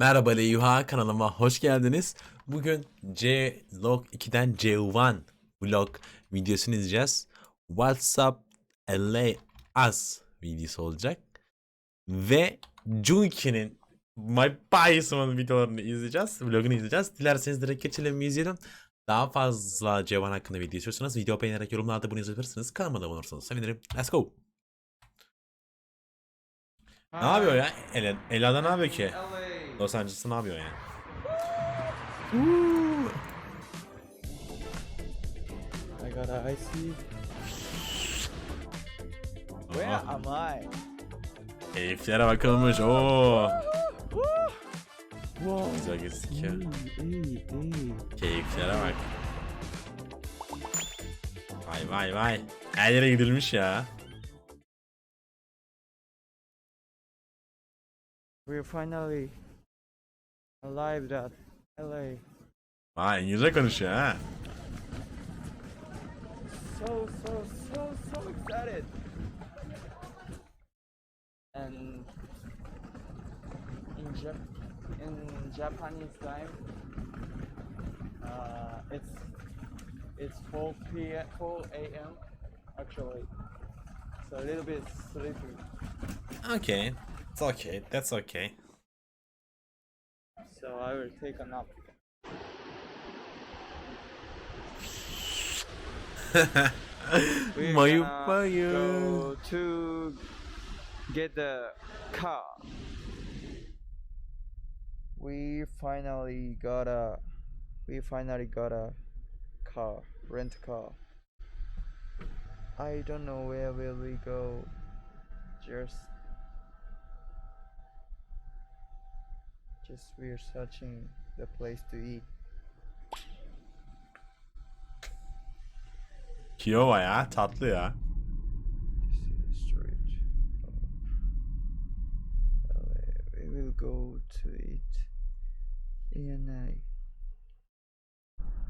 Merhaba Leyuha kanalıma hoş geldiniz. Bugün C Log 2'den C1 vlog videosunu izleyeceğiz. WhatsApp LA Us videosu olacak. Ve Junki'nin My Bias'ın videolarını izleyeceğiz. Vlogunu izleyeceğiz. Dilerseniz direkt geçelim izleyelim. Daha fazla C1 hakkında video istiyorsanız video beğenerek yorumlarda bunu yazabilirsiniz. Kanalıma da abone olursanız sevinirim. Let's go. Ne yapıyor ya? Ela, Ela'da ne yapıyor ki? Los Angeles'ta ne yapıyor yani? I got a icy. Where Aha. am I? Keyiflere bakılmış. Oo. Whoa. Güzel gözüküyor. Keyiflere bak. Vay vay vay. Her yere gidilmiş ya. We're finally alive at LA. Vay İngilizce konuşuyor ha. So, so, so, so excited. And in, Jap- in Japanese time, uh, it's it's 4 p.m. 4 a.m. actually. So a little bit sleepy. Okay. It's okay. That's okay. So I will take a nap. We're Mayu gonna mayu. Go to get the car. We finally got a. We finally got a car, rent car. I don't know where will we go. Just. Just we're searching the place to eat. Kiowa ya. Tatlı ya. This is storage. LA. We will go to it. ENA.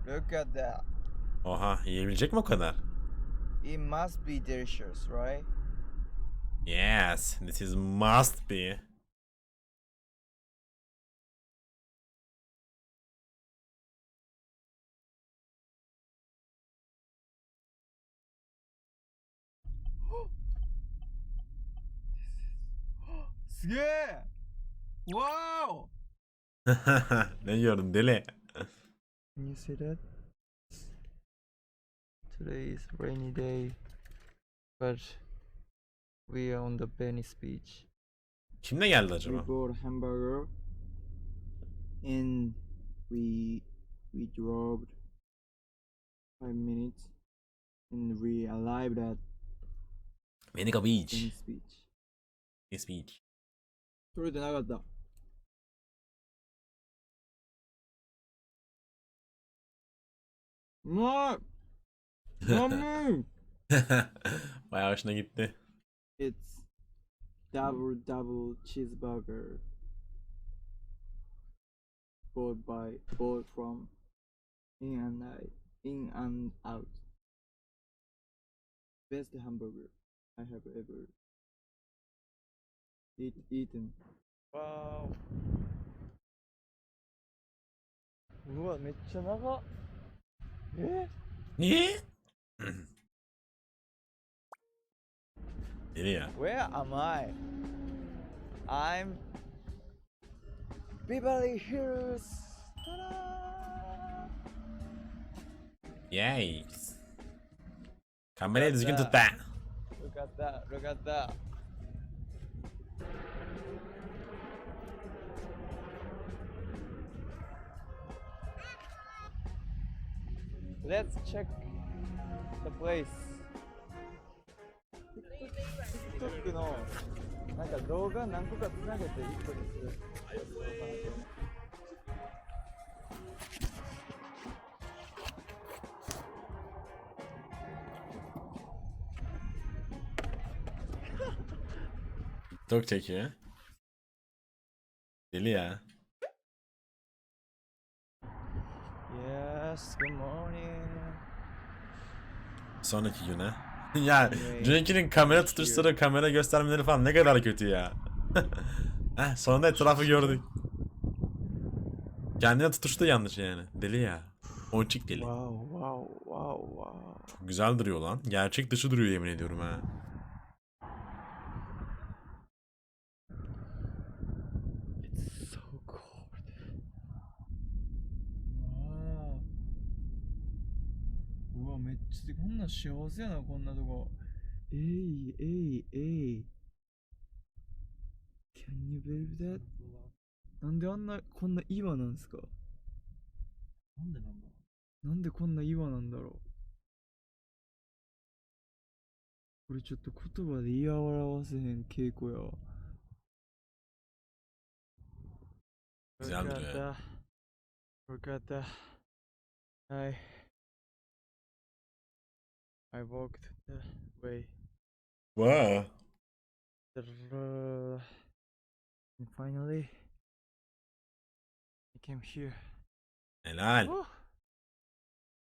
Look at that. Oha yiyebilecek mi o kadar? It must be delicious, right? Yes. This is must be. Yeah! Wow! ne diyorum deli? Can you see that? Today is rainy day, but we are on the Venice beach. Kimle geldi we acaba? bought hamburger and we we drove five minutes and we arrived at Venice Beach. Venice Beach. Venice Beach. 取れてなかった。うまい寒い Bayağı hoşuna gitti. It's double double cheeseburger bought by bought from in and out in and out. Best hamburger I have ever eat, eaten. Wow. うわめっちゃ長っえ Niye? Deli ya. Where am I? I'm Beverly Hills. Ta-da! Yes. Kamerayı düzgün Hatta- tut be. Look at that. Look at that. Let's check the place. TikTok のなんか動画何個かつなげて1個にする TikTok çekiyor. Deli ya. Yes, good morning. Sonraki güne. ya Cenk'in kamera tutuşları, kamera göstermeleri falan ne kadar kötü ya. Heh, sonunda etrafı gördük. Kendine tutuştu yanlış yani. Deli ya. Ponçik deli. Wow, wow, wow, wow. Güzel duruyor lan. Gerçek dışı duruyor yemin ediyorum ha. めっちゃこんなん幸せやなこんなとこ Hey, hey, hey. Can you believe that? なんであんな、こんな岩なんすか？なんでなんだなんでこんな岩なんだろう？これちょっと言葉で言い表せへん稽古やわ。Güzel duruyor ya. Forgot I I walked the way. Wow. And finally I came here. Helal. Uh, oh.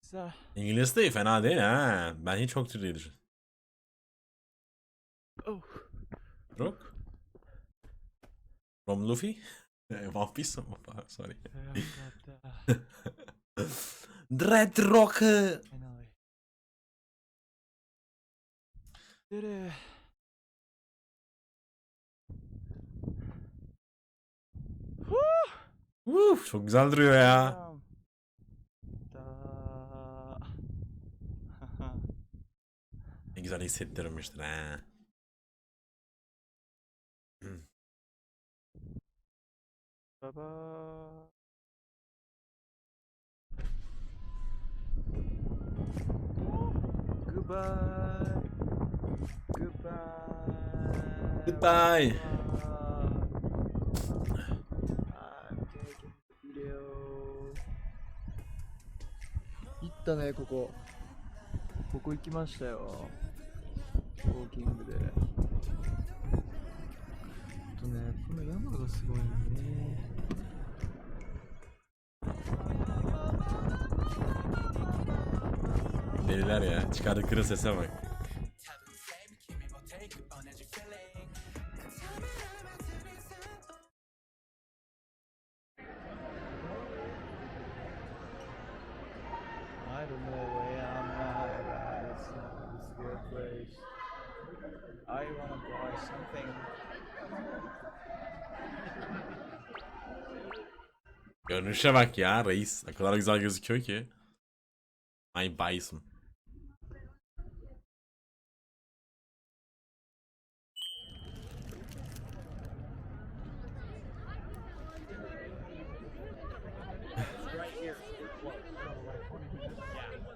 So İngiliz de fena değil ha. Ben hiç çok diye düşün. oh Rock? From Luffy? One Piece mi? Sorry. Dread Rock. Woo! Uf, çok güzel duruyor ya. Ne güzel hissettirmiştir ha. Baba. Goodbye. グッバイ。グッバ Goodbye. ね、ここここ行きましたよウォーキングでとねこの山がすごいね。でれだれや力くるせさま I wanna buy something. Görünüşe bak ya reis. Ne kadar güzel gözüküyor ki. Ay Bison. Which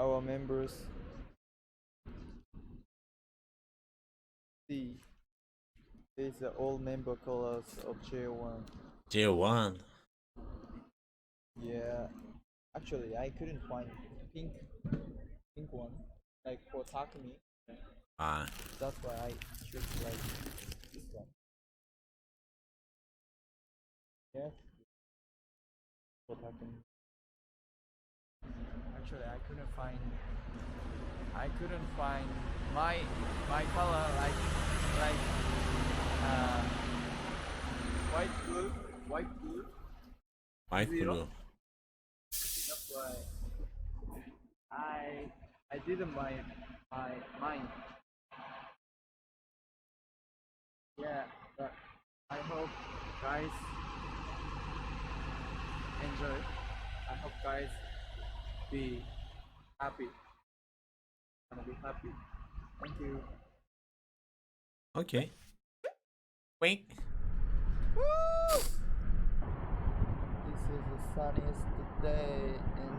our members. C. These are all member colors of J1. J1. Yeah. Actually, I couldn't find pink, pink one, like for Takumi. Vay. That's why I chose like this one. Yeah. For Takumi. Actually, I couldn't find. I couldn't find my my color like like uh, white blue white blue. White Blue. That's why I I didn't buy my mine. Yeah, but I hope guys enjoy. I hope guys be happy. I'm Gonna be happy. Thank you. Okay. Wait. This is the sunniest day in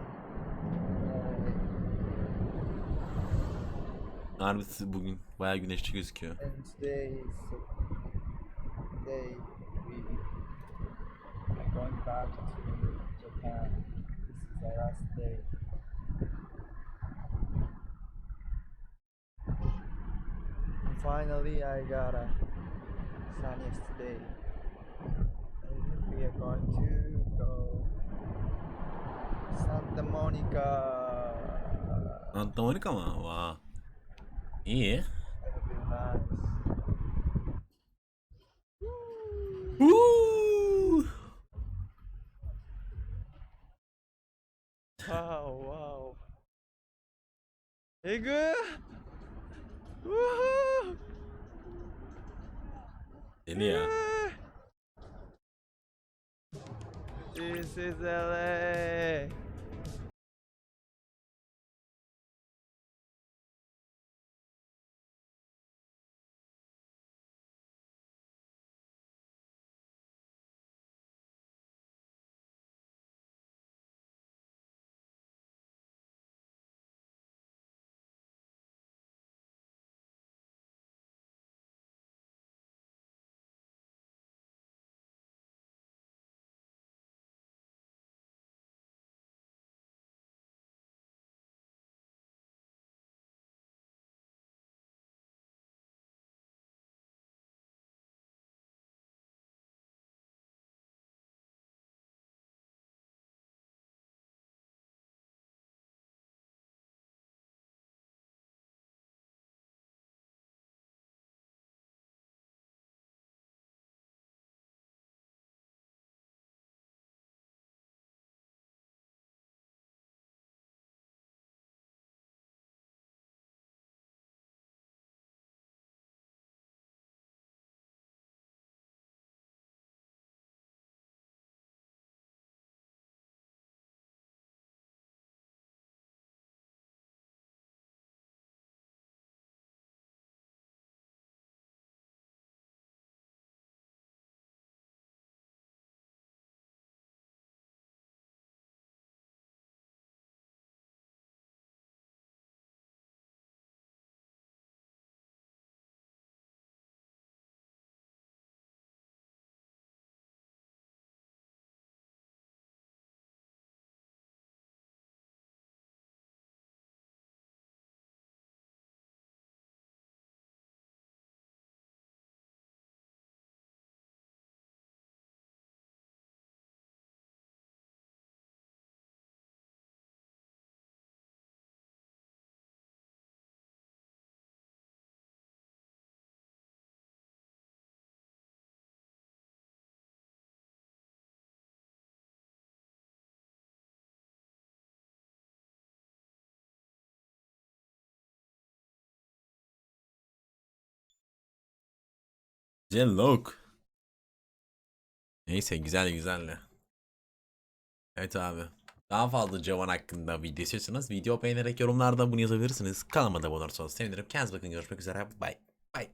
uh, Harbisi bugün bayağı güneşli gözüküyor. and today is day we are going back to Japan. This is the last day. Finally, I got a sunniest day. And we are going to go Santa Monica. あんたもいるかもわいい That'll be nice. う Oh Wow, Hey good. Woohoo! Ini ya. This is LA. Güzel look. Neyse güzel güzel. Evet abi. Daha fazla Cavan hakkında video istiyorsanız video beğenerek yorumlarda bunu yazabilirsiniz. Kanalıma da abone olursanız sevinirim. Kendinize bakın görüşmek üzere. Bye. Bye.